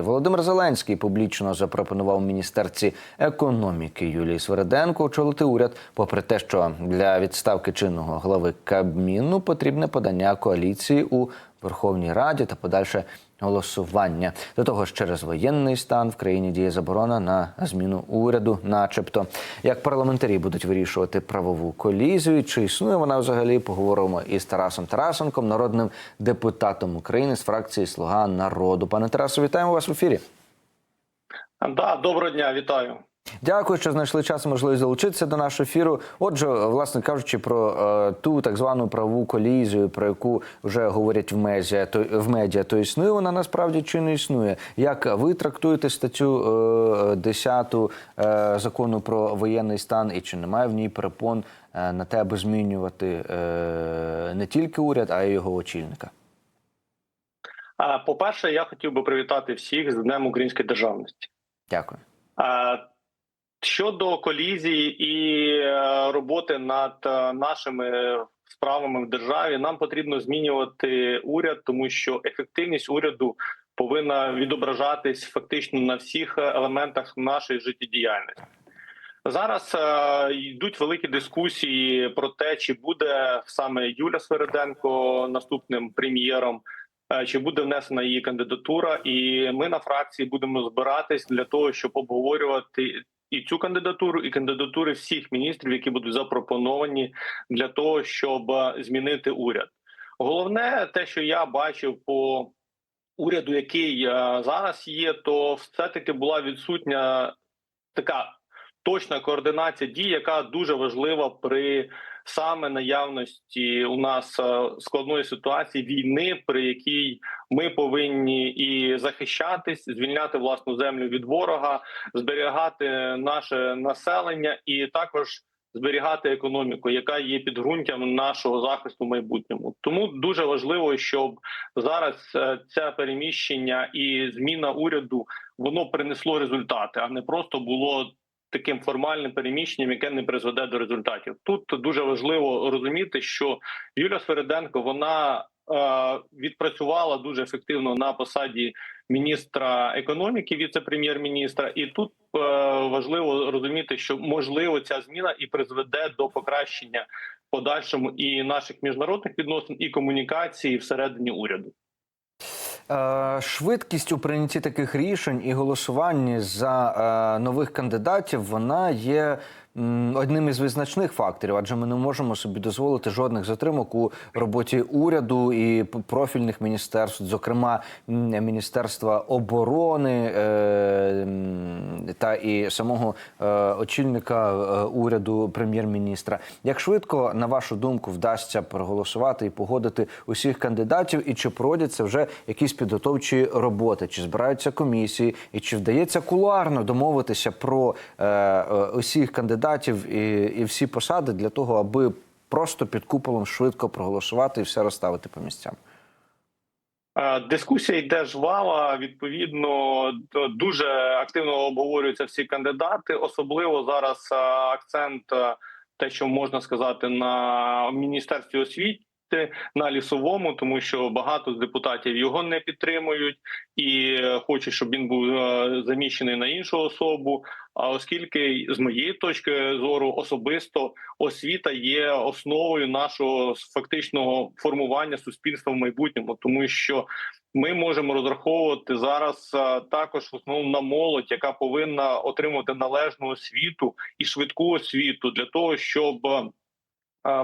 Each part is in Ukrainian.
Володимир Зеленський публічно запропонував міністерці економіки Юлії Свереденко очолити уряд, попри те, що для відставки чинного глави Кабміну потрібне подання коаліції у Верховній Раді та подальше голосування. До того ж, через воєнний стан в країні діє заборона на зміну уряду, начебто. Як парламентарі будуть вирішувати правову колізію, чи існує вона взагалі? Поговоримо із Тарасом Тарасенком, народним депутатом України з фракції Слуга народу. Пане Тарасу, вітаємо вас в ефірі. Да, доброго дня, вітаю. Дякую, що знайшли час і можливість долучитися до нашого ефіру. Отже, власне кажучи, про е, ту так звану правову колізію, про яку вже говорять в медіа, то в медіа, то існує вона насправді чи не існує. Як ви трактуєте статтю е, 10 е, закону про воєнний стан, і чи немає в ній перепон е, на те, аби змінювати е, не тільки уряд, а й його очільника? По-перше, я хотів би привітати всіх з Днем Української державності. Дякую. Щодо колізії і е, роботи над е, нашими справами в державі, нам потрібно змінювати уряд, тому що ефективність уряду повинна відображатись фактично на всіх елементах нашої життєдіяльності. Зараз е, йдуть великі дискусії про те, чи буде саме Юля Свериденко наступним прем'єром, е, чи буде внесена її кандидатура. І ми на фракції будемо збиратись для того, щоб обговорювати і цю кандидатуру, і кандидатури всіх міністрів, які будуть запропоновані для того, щоб е, змінити уряд. Головне, те, що я бачив по уряду, який е, зараз є, то все таки була відсутня така точна координація дій, яка дуже важлива при саме наявності у нас е, складної ситуації війни, при якій ми повинні і захищатись, звільняти власну землю від ворога, зберігати наше населення і також. Зберігати економіку, яка є підґрунтям нашого захисту в майбутньому, тому дуже важливо, щоб зараз це переміщення і зміна уряду воно принесло результати, а не просто було таким формальним переміщенням, яке не призведе до результатів. Тут дуже важливо розуміти, що Юля Свериденко вона е, відпрацювала дуже ефективно на посаді міністра економіки, віце-прем'єр-міністра, і тут е, важливо розуміти, що можливо ця зміна і призведе до покращення подальшому і наших міжнародних відносин, і комунікації всередині уряду. Е, Швидкість у прийнятті таких рішень і голосуванні за е, нових кандидатів вона є одним із визначних факторів, адже ми не можемо собі дозволити жодних затримок у роботі уряду і профільних міністерств, зокрема Міністерства оборони е, та і самого е, очільника е, уряду прем'єр-міністра. Як швидко, на вашу думку, вдасться проголосувати і погодити усіх кандидатів, і чи проводяться вже якісь підготовчі роботи, чи збираються комісії, і чи вдається кулуарно домовитися про е, усіх кандидатів і, і всі посади для того, аби просто під куполом швидко проголосувати і все розставити по місцям? Е, Дискусія йде жвава. Відповідно, дуже активно обговорюються всі кандидати. Особливо зараз е, акцент, е, те, що можна сказати, на міністерстві освіти. На лісовому, тому що багато з депутатів його не підтримують і е, хочуть, щоб він був е, заміщений на іншу особу. А оскільки з моєї точки зору особисто освіта є основою нашого фактичного формування суспільства в майбутньому, тому що ми можемо розраховувати зараз також в основному на молодь, яка повинна отримувати належну освіту і швидку освіту для того, щоб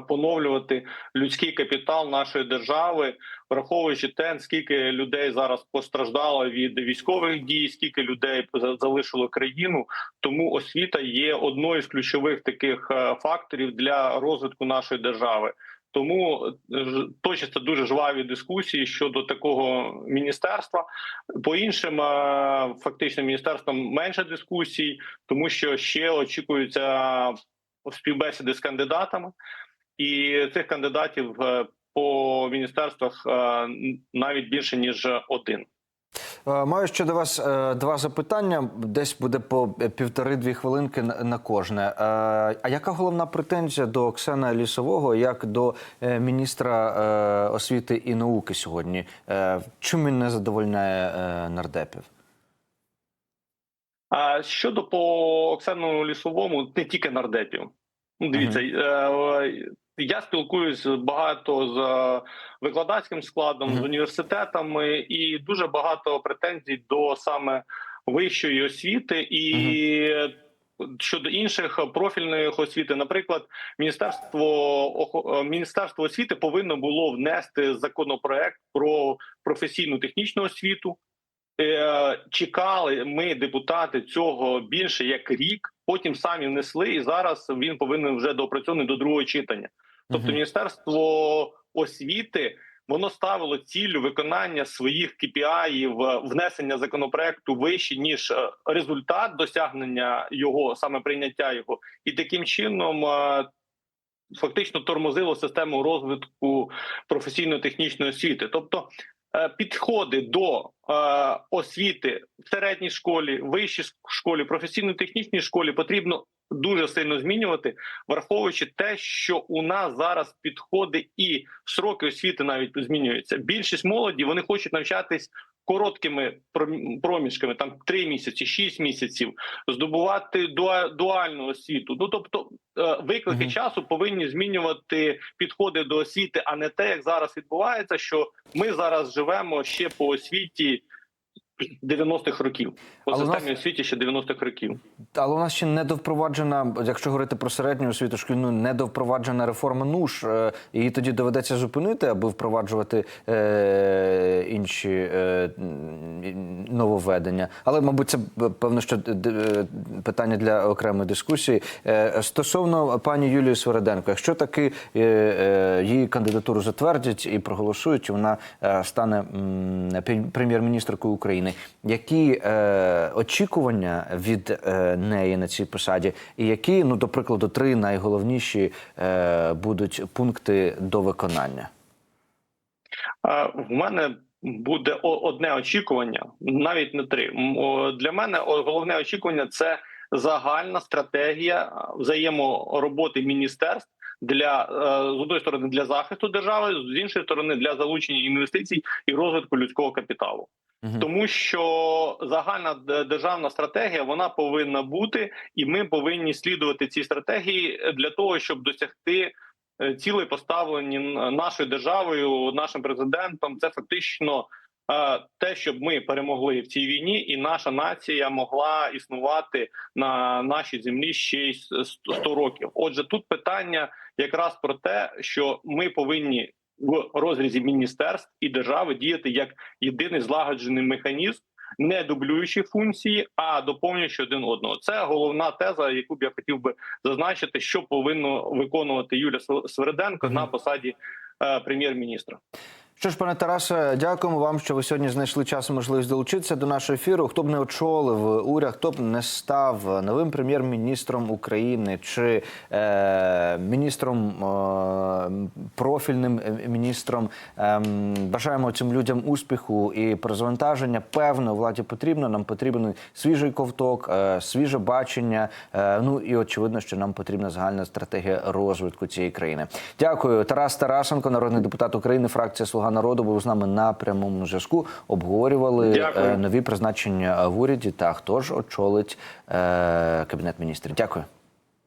поновлювати людський капітал нашої держави, враховуючи те, скільки людей зараз постраждало від військових дій, скільки людей за- залишило країну. Тому освіта є одною з ключових таких е, факторів для розвитку нашої держави. Тому е, точаться дуже жваві дискусії щодо такого міністерства. По іншим е, фактично міністерствам менше дискусій, тому що ще очікуються співбесіди з кандидатами, і цих кандидатів е, по міністерствах е, навіть більше ніж один. Е, Маю ще до вас два запитання. Десь буде по півтори-дві хвилинки на, кожне. А яка головна претензія до Оксана Лісового як до міністра освіти і науки сьогодні? Чим він не задовольняє нардепів? А щодо по Оксану Лісовому, не тільки нардепів. Ну, дивіться, я спілкуюсь багато з е, викладацьким складом, з університетами, і дуже багато претензій до саме вищої освіти і. Щодо інших профільних освіти, наприклад, міністерство е, міністерство освіти повинно було внести законопроект про професійну технічну освіту. Е, Чекали ми, депутати, цього більше як рік. Потім самі внесли, і зараз він повинен вже доопрацьований до другого читання. Тобто, міністерство освіти воно ставило ціллю виконання своїх KPI, внесення законопроекту вище ніж е, результат досягнення його саме прийняття його, і таким чином. е, Фактично тормозило систему розвитку професійно-технічної освіти, тобто е, підходи до освіти в середній школі, вищій школі, професійно-технічній школі потрібно дуже сильно змінювати, враховуючи те, що у нас зараз підходи і сроки освіти навіть змінюються. Більшість молоді вони хочуть навчатись короткими пром- проміжками, там 3 місяці, 6 місяців, здобувати дуальну освіту. Ну тобто е, виклики Мгм. часу повинні змінювати підходи до освіти, а не те, як зараз відбувається, що ми зараз живемо ще по освіті 90-х років, по Але у нас- системі освіті ще 90-х років. Але у нас ще не довпроваджена, якщо говорити про середню освіту шкільну, не довпроваджена реформа НУШ. Е, Її тоді доведеться зупинити, аби впроваджувати е, інші е, нововведення. Але, мабуть, це е, певно, що е, питання для окремої дискусії. Е, стосовно пані Юлії Свереденко, якщо таки е, е, її кандидатуру затвердять і проголосують, вона е, стане прем'єр-міністркою України. Які е, очікування від е, неї на цій посаді, і які, ну до прикладу, три найголовніші е, будуть пункти до виконання? В мене буде одне очікування, навіть не три. Для мене головне очікування це загальна стратегія е, взаємороботи міністерств для е, з одної сторони для захисту держави, з іншої сторони для залучення інвестицій і розвитку людського капіталу. Тому що загальна державна стратегія вона повинна бути, і ми повинні слідувати цій стратегії для того, щоб досягти е, цілей, поставлені нашою державою, нашим президентом. Це фактично е, те, щоб ми перемогли в цій війні, і наша нація могла існувати на нашій землі ще й с- 100 років. Отже, тут питання якраз про те, що ми повинні в розрізі міністерств і держави діяти як єдиний злагоджений механізм, не дублюючи функції, а доповнюючи один одного. Це головна теза, яку б я хотів би зазначити, що повинно виконувати Юля Св- Свереденко Мгм. на посаді е, прем'єр-міністра. Що ж, пане Тарасе, дякуємо вам, що ви сьогодні знайшли час і можливість долучитися до нашого ефіру. Хто б не очолив уряд, хто б не став новим прем'єр-міністром України чи е, міністром е, профільним е, міністром. Е, бажаємо цим людям успіху і перезавантаження. Певно, владі потрібно. Нам потрібен свіжий ковток, е, свіже бачення. Е, ну і очевидно, що нам потрібна загальна стратегія розвитку цієї країни. Дякую, Тарас Тарасенко, народний депутат України, фракція Слуга народу, був з нами на прямому зв'язку. Обговорювали Дякую. е, нові призначення в уряді та хто ж очолить е, кабінет міністрів. Дякую.